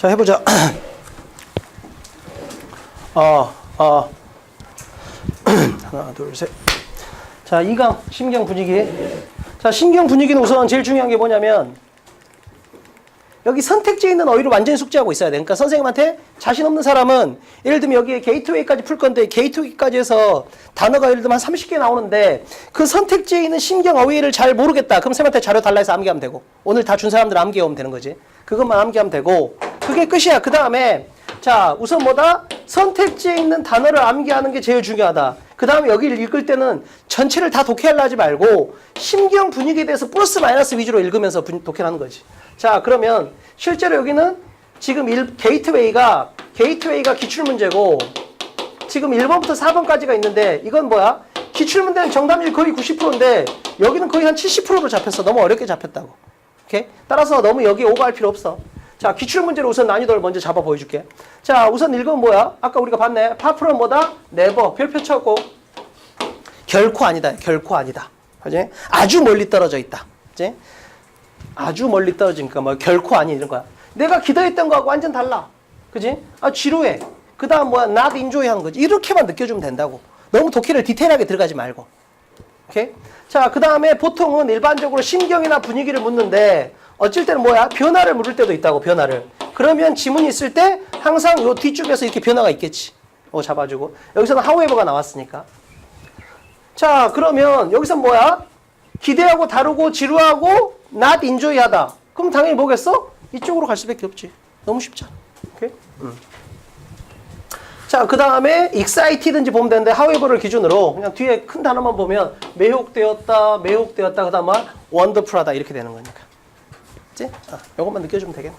자, 해보자. 어, 어. 하나, 둘, 셋. 자, 2강, 심경 분위기. 자, 심경 분위기는 우선 제일 중요한 게 뭐냐면, 여기 선택지에 있는 어휘를 완전히 숙지하고 있어야 돼. 그러니까 선생님한테 자신 없는 사람은 예를 들면 여기에 게이트웨이까지 풀 건데 게이트웨이까지 해서 단어가 예를 들면 한 30개 나오는데 그 선택지에 있는 신경 어휘를 잘 모르겠다. 그럼 쌤한테 자료 달라 해서 암기하면 되고 오늘 다 준 사람들 암기하면 되는 거지. 그것만 암기하면 되고 그게 끝이야. 그 다음에 자 우선 뭐다? 선택지에 있는 단어를 암기하는 게 제일 중요하다. 그 다음에 여기를 읽을 때는 전체를 다 독해하려 하지 말고 심경 분위기에 대해서 플러스 마이너스 위주로 읽으면서 분- 독해하는 거지. 자 그러면 실제로 여기는 지금 일, 게이트웨이가 게이트웨이가 기출문제고 지금 1번부터 4번까지가 있는데 이건 뭐야? 기출문제는 정답률 거의 90%인데 여기는 거의 한 70%로 잡혔어. 너무 어렵게 잡혔다고. 오케이? 따라서 너무 여기 오버할 필요 없어. 자, 기출문제로 우선 난이도를 먼저 잡아 보여줄게. 자, 우선 1번 뭐야? 아까 우리가 봤네. 파프는 뭐다? 네버. 별표 쳐고. 결코 아니다. 결코 아니다. 그지? 아주 멀리 떨어져 있다. 그지? 아주 멀리 떨어지니까 뭐 결코 아니 이런 거야. 내가 기대했던 거하고 완전 달라. 그지? 아, 지루해. 그 다음 뭐야? not enjoy 하는 거지. 이렇게만 느껴주면 된다고. 너무 독해를 디테일하게 들어가지 말고. 오케이? 자, 그 다음에 보통은 일반적으로 심경이나 분위기를 묻는데 어쩔 때는 뭐야? 변화를 물을 때도 있다고, 변화를. 그러면 지문이 있을 때 항상 요 뒤쪽에서 이렇게 변화가 있겠지. 어, 잡아주고. 여기서는 however가 나왔으니까. 자, 그러면 여기서 뭐야? 기대하고 다루고 지루하고 not enjoy 하다. 그럼 당연히 뭐겠어? 이쪽으로 갈 수밖에 없지. 너무 쉽잖아. 오케이? 음. 자, 그 다음에 excited인지 보면 되는데 however를 기준으로 그냥 뒤에 큰 단어만 보면 매혹되었다, 매혹되었다, 그 다음 은 wonderful하다 이렇게 되는 거니까. 그치? 아, 요것만 느껴주면 되겠네.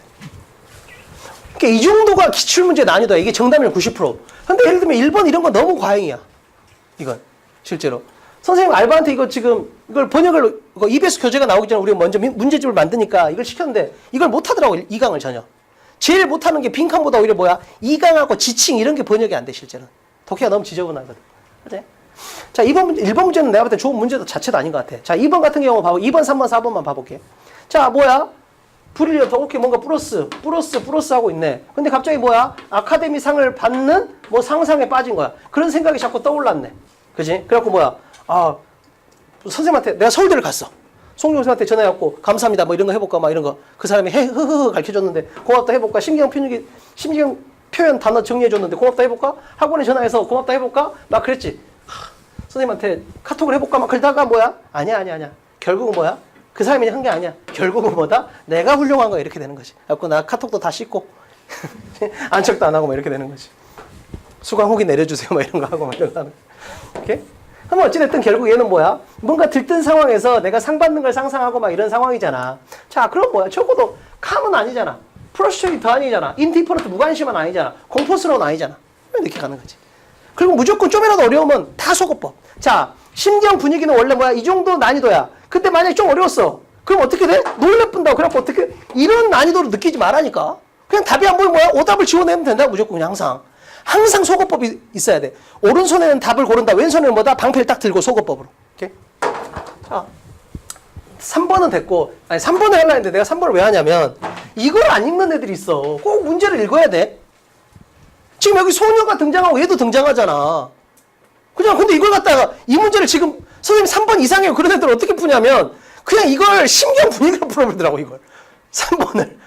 그러니까 이 정도가 기출문제 난이도야. 이게 정답률 90%. 근데 예를 들면 1번 이런 거 너무 과잉이야. 이건 실제로. 선생님 알바한테 이거 지금 이걸 번역을 이거 EBS 교재가 나오기 전에 우리가 먼저 민- 문제집을 만드니까 이걸 시켰는데 이걸 못 하더라고 이 강을 전혀. 제일 못 하는 게 빈칸보다 오히려 뭐야? 이 강하고 지칭 이런 게 번역이 안 돼 실제는. 독해가 너무 지저분하거든. 그지? 자 2번 문제, 1번 문제는 내가 볼 때 좋은 문제도 자체도 아닌 것 같아. 자 2번 같은 경우 봐봐. 2번, 3번, 4번만 봐볼게. 자 뭐야? 브릴리언트 오케이 뭔가 플러스 플러스 플러스 하고 있네. 근데 갑자기 뭐야? 아카데미 상을 받는 뭐 상상에 빠진 거야. 그런 생각이 자꾸 떠올랐네. 그지? 그래갖고 뭐야? 아 선생님한테 내가 서울대를 갔어. 송영 선생님한테 전화해갖고 감사합니다 뭐 이런 거 해볼까 막 이런 거 그 사람이 해 흐흐흐 가르쳐줬는데 고맙다 해볼까 심경 표현이 심경 표현 단어 정리해줬는데 고맙다 해볼까 학원에 전화해서 고맙다 해볼까 막 그랬지 하, 선생님한테 카톡을 해볼까 막 그러다가 뭐야 아니야 아니야 아니야 결국은 뭐야 그 사람이 한 게 아니야 결국은 뭐다 내가 훌륭한 거야 이렇게 되는 거지 그래갖고 나 카톡도 다 씻고 안척도 안 하고 막 이렇게 되는 거지 수강 후기 내려주세요 막 이런 거 하고 막 이런 거 하는 거야. 오케이 그럼 어찌됐든 결국 얘는 뭐야? 뭔가 들뜬 상황에서 내가 상 받는 걸 상상하고 막 이런 상황이잖아. 자, 그럼 뭐야? 적어도 캄은 아니잖아. 프러스트레이트 아니잖아. 인디퍼런트 무관심은 아니잖아. 공포스러운 아니잖아. 왜 이렇게 가는 거지? 그리고 무조건 좀이라도 어려우면 다 속어법. 자, 심경 분위기는 원래 뭐야? 이 정도 난이도야. 근데 만약에 좀 어려웠어. 그럼 어떻게 돼? 놀래 뿐다. 그래갖고 어떻게, 이런 난이도로 느끼지 말라니까. 그냥 답이 안 보이면 뭐야? 오답을 지워내면 된다. 무조건 그냥 항상. 항상 속어법이 있어야 돼. 오른손에는 답을 고른다. 왼손에는 뭐다? 방패를 딱 들고 속어법으로. 오케이? 자, 3번은 됐고, 아니, 3번을 하려 했는데 내가 3번을 왜 하냐면, 이걸 안 읽는 애들이 있어. 꼭 문제를 읽어야 돼. 지금 여기 소녀가 등장하고 얘도 등장하잖아. 그냥 근데 이걸 갖다가 이 문제를 지금 선생님 3번 이상해요. 그런 애들 어떻게 푸냐면, 그냥 이걸 심경 분위기로 풀어버리더라고, 이걸. 3번을.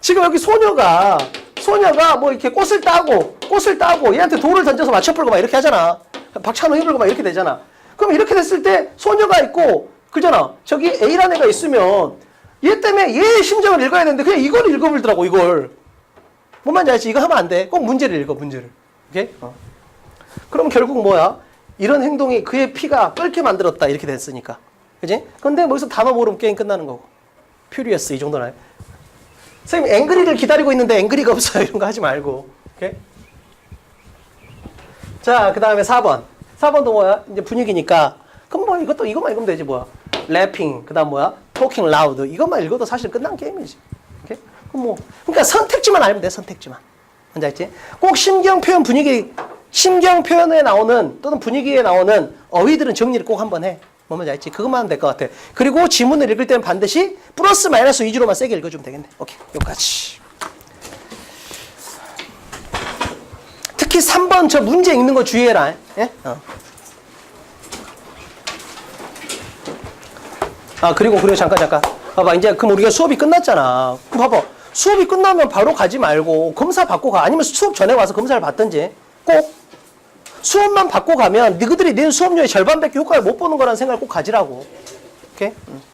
지금 여기 소녀가 소녀가 뭐 이렇게 꽃을 따고 꽃을 따고 얘한테 돌을 던져서 맞춰 풀고 막 이렇게 하잖아. 박찬호 해불고 막 이렇게 되잖아. 그럼 이렇게 됐을 때 소녀가 있고 그잖아. 저기 A라는 애가 있으면 얘 때문에 얘의 심정을 읽어야 되는데 그냥 이걸 읽어버리더라고 이걸. 뭔 말인지 알지? 이거 하면 안 돼. 꼭 문제를 읽어 문제를. 오케이? 어. 그럼 결국 뭐야? 이런 행동이 그의 피가 끓게 만들었다 이렇게 됐으니까. 그지? 근데 뭐기서 단어 모르면 게임 끝나는 거고. 퓨리어스 이 정도나. 선생님 앵그리를 기다리고 있는데 앵그리가 없어요. 이런 거 하지 말고. 오케이? 자, 그 다음에 4번. 4번도 뭐야? 이제 분위기니까. 그럼 뭐 이것도 이것만 읽으면 되지 뭐야. 래핑, 그 다음 뭐야? 토킹 라우드. 이것만 읽어도 사실 끝난 게임이지. 오케이? 그럼 뭐. 그러니까 선택지만 알면 돼, 선택지만. 뭔지 알지? 꼭 심경 표현 분위기, 심경 표현에 나오는 또는 분위기에 나오는 어휘들은 정리를 꼭 한번 해. 뭔지 알지? 그것만 하면 될 것 같아. 그리고 지문을 읽을 때는 반드시 플러스 마이너스 위주로만 세게 읽어주면 되겠네. 오케이. 여기까지. 특히 3번 저 문제 읽는 거 주의해라. 예? 어. 아 그리고 그리고 잠깐 잠깐 봐봐 이제 그럼 우리가 수업이 끝났잖아 그럼 봐봐 수업이 끝나면 바로 가지 말고 검사 받고 가 아니면 수업 전에 와서 검사를 받든지 꼭 수업만 받고 가면 너희들이 내 수업료의 절반밖에 효과를 못 보는 거라는 생각을 꼭 가지라고 오케이? 응.